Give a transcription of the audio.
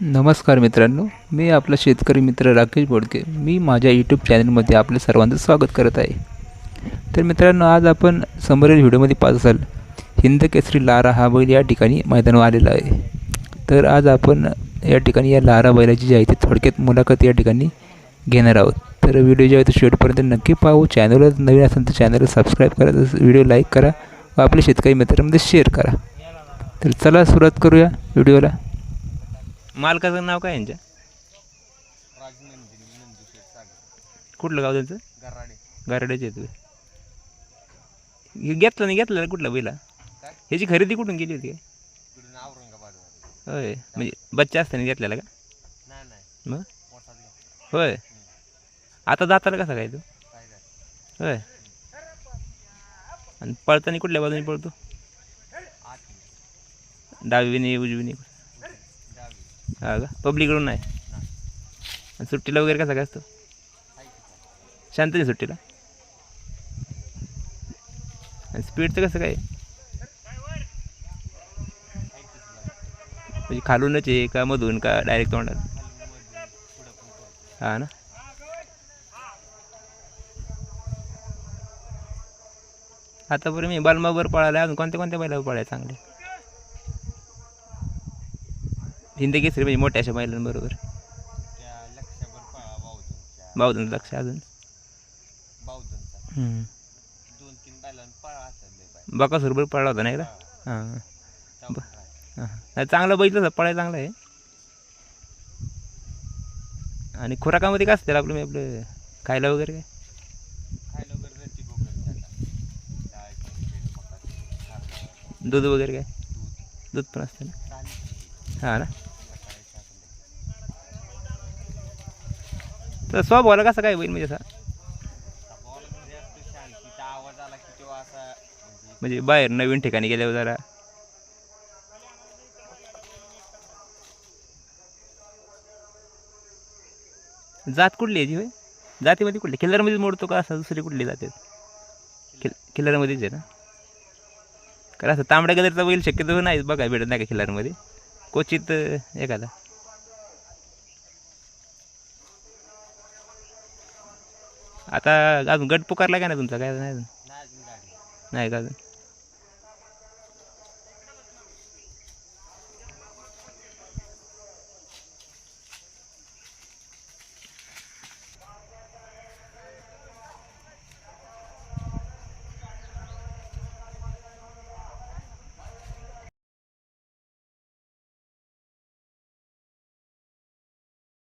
नमस्कार मित्रांनो मी आपला शेतकरी मित्र राकेश बोडके. मी माझ्या यूट्यूब चॅनलमध्ये आपल्या सर्वांचं स्वागत करत आहे. तर मित्रांनो आज आपण समोरील व्हिडिओमध्ये पाहत असाल हिंद केसरी लारा हा बैल या ठिकाणी मैदानावर आलेला आहे. तर आज आपण या ठिकाणी या लारा बैलाची जी आहे ती थोडक्यात मुलाखत या ठिकाणी घेणार आहोत. तर व्हिडिओ जे आहे तो शेवटपर्यंत नक्की पाहू. चॅनलवर नवीन असेल तर चॅनलला सबस्क्राईब करा तसंच व्हिडिओ लाईक करा व आपल्या शेतकरी मित्रांमध्ये शेअर करा. तर चला सुरुवात करूया व्हिडिओला. मालकाचं नाव काय यांच्या? कुठलं गाव त्यांचं? गराडे गारड्याचे हे घेतलं नाही घेतलं कुठला बैला? ह्याची खरेदी कुठून केली होती? काय होय म्हणजे बच्चा असताना घेतलेला का? मग? होय. आता जाताना कसा काय तो? होय. आणि पळताना कुठल्या बाजूने पळतो? आठ डावीने उजवीने? हा का? पब्लिकडून नाही? आणि सुट्टीला वगैरे कसा काय असतो? शांतने सुट्टीला? आणि स्पीडचं कसं काय? म्हणजे खालूनच आहे का मधून का डायरेक्ट पळतो. हा ना? आतापर्यंत मी बालमावर पळाला अजून कोणत्या कोणत्या बैलावर पळाय चांगले? हिंदी केसरी म्हणजे मोठ्या अशा बैलांबरोबर बावधनच्या बावधन लक्ष अजून. बकासूरबर पळला होता नाही का. हां. हां. चांगला तसा पळाय चांगला आहे. आणि खुराकामध्ये काय असतं आपलं आपलं खायला वगैरे काय? दूध वगैरे काय? दूध. पण असतं ना. हां ना. तर स्वभावाला कसं काय होईल म्हणजे असा? म्हणजे बाहेर नवीन ठिकाणी गेल्यावर जरा. जात कुठली याची होय? जातीमध्ये कुठली? किल्लरमध्येच मोडतो का असं दुसरी कुठली जाते किल किल्लरमध्येच आहे ना? कारण असं तांबड्या गदरचा बैल शक्यतो नाही बघा भेटत नाही का किल्लरमध्ये क्वचित एखादा. आता अजून गट पुकारला का ना तुमचा? काय नाही अजून नाही अजून? नाही का अजून?